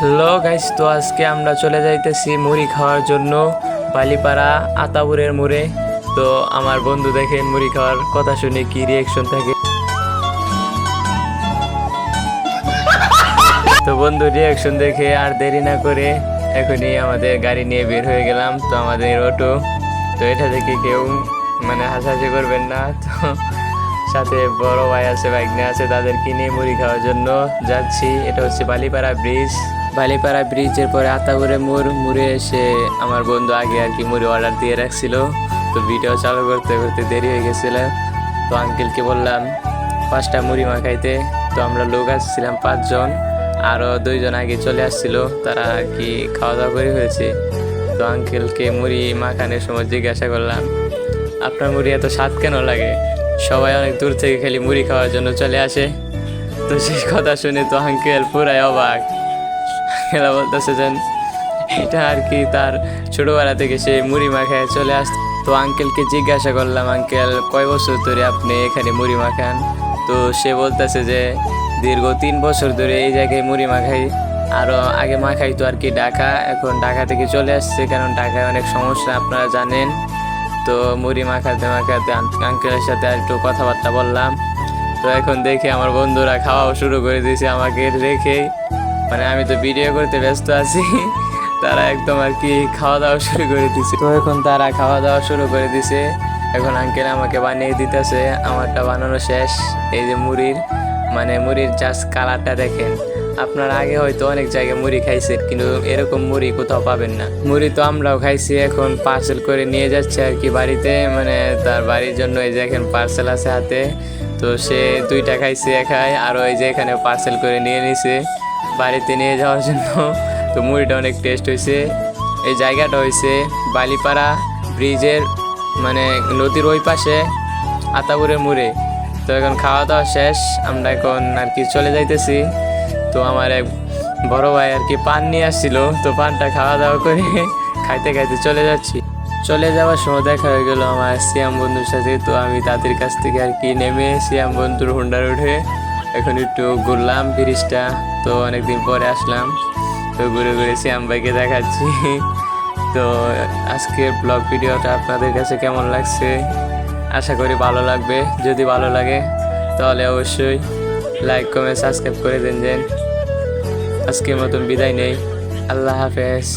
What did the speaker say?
Hello guys, তো আজকে আমরা চলে যাইতেছি মুড়ি খাওয়ার জন্য বালিপাড়া আতাপুরের মোড়ে। তো আমার বন্ধু দেখে মুড়ি খাওয়ার কথা শুনে কি রিয়েকশন থাকে। তো বন্ধু রিয়াকশন দেখে আর দেরি না করে এখনই আমাদের গাড়ি নিয়ে বের হয়ে গেলাম। তো আমাদের অটো, তো এটা দেখে কেউ মানে হাসাহাসি করবেন না। তো সাথে বড় ভাই আছে নিয়ে আছে, তাদেরকে নিয়ে মুড়ি খাওয়ার জন্য যাচ্ছি। এটা হচ্ছে বালিপাড়া ব্রিজ বালিপাড়া ব্রিজের পরে আতাপুরে মোড়। মুড়ে এসে আমার বন্ধু আগে আর কি মুড়ি অর্ডার দিয়ে রাখছিল। তো ভিডিও চালু করতে করতে দেরি হয়ে গেছিল। তো আঙ্কেলকে বললাম, পাঁচটা মুড়ি মাখাইতে তো আমরা লোক আসছিলাম পাঁচজন। আরও দুইজন আগে চলে আসছিল। তারা আর কি খাওয়া দাওয়া করে হয়েছে তো আঙ্কেলকে মুড়ি মাখানোর সময় জিজ্ঞাসা করলাম, আপনার মুড়ি এত স্বাদ কেন লাগে? সবাই অনেক দূর থেকে খালি মুড়ি খাওয়ার জন্য চলে আসে। তো সেই কথা শুনে তো আঙ্কেল পুরাই অবাক। আঙ্কেলা বলতেছে যেন এটা আর কি তার ছোটোবেলা থেকে সে মুড়ি মাখায় চলে আস তো আঙ্কেলকে জিজ্ঞাসা করলাম, আঙ্কেল, কয় বছর ধরে আপনি এখানে মুড়ি মাখান? তো সে বলতেছে যে, দীর্ঘ তিন বছর ধরে এই জায়গায় মুড়ি মাখাই। আরও আগে মাখাই তো আর কি ঢাকা, এখন ঢাকা থেকে চলে আসছে। কারণ ঢাকায় অনেক সমস্যা, আপনারা জানেন। তো মুড়ি মাখাতে মাখাতে আঙ্কেলের সাথে আর একটু কথাবার্তা বললাম। তো এখন দেখে আমার বন্ধুরা খাওয়াও শুরু করে দিয়েছে আমাকে রেখে মানে আমি তো ভিডিও করতে ব্যস্ত আছি। তারা একদম আর কি খাওয়া দাওয়া শুরু করে দিছে তো এখন তারা খাওয়া দাওয়া শুরু করে দিছে এখন আঙ্কেল আমাকে বানিয়ে দিতেছে। আমারটা বানানো শেষ। এই যে মুড়ির মানে মুড়ির জাস্ট কালারটা দেখেন। আপনারা আগে হয়তো অনেক জায়গায় মুড়ি খাইছে, কিন্তু এরকম মুড়ি কোথাও পাবেন না। মুড়ি তো আমরাও খাইছি, এখন পার্সেল করে নিয়ে যাচ্ছে আর কি বাড়িতে মানে তার বাড়ির জন্য এই যে এখন পার্সেল আছে হাতে। তো সে দুইটা খাইছে একাই আর ওই যে এখানে পার্সেল করে নিয়ে নিছে বাড়িতে নিয়ে যাওয়ার জন্য। তো মুড়িটা অনেক টেস্ট হয়েছে এই জায়গাটা হয়েছে বালিপাড়া ব্রিজের মানে নদীর ওই পাশে আতাপুরের মুড়ে। তো এখন খাওয়া দাওয়া শেষ, আমরা এখন আর কি চলে যাইতেছি। তো আমার এক বড় ভাই আর কি পান নিয়ে আসছিল, তো পানটা খাওয়া দাওয়া করে খাইতে খাইতে চলে যাচ্ছি। চলে যাওয়ার সময় দেখা হয়ে গেল আমার সিয়াম বন্ধুর সাথে, তো আমি তাদের কাছ থেকে আর কি নেমে সিয়াম বন্ধুর হুন্ডার উঠে এখন একটু ঘুরলাম ব্রিজটা, তো অনেকদিন পরে আসলাম। তো ঘুরে ঘুরে সিয়াম ভাইকে দেখাচ্ছি। তো আজকের ব্লগ ভিডিওটা আপনাদের কাছে কেমন লাগছে? আশা করি ভালো লাগবে। যদি ভালো লাগে, তাহলে অবশ্যই লাইক কমেন্ট সাবস্ক্রাইব করে দেন যেন। আজকের মতন বিদায় নেই। আল্লাহ হাফেজ।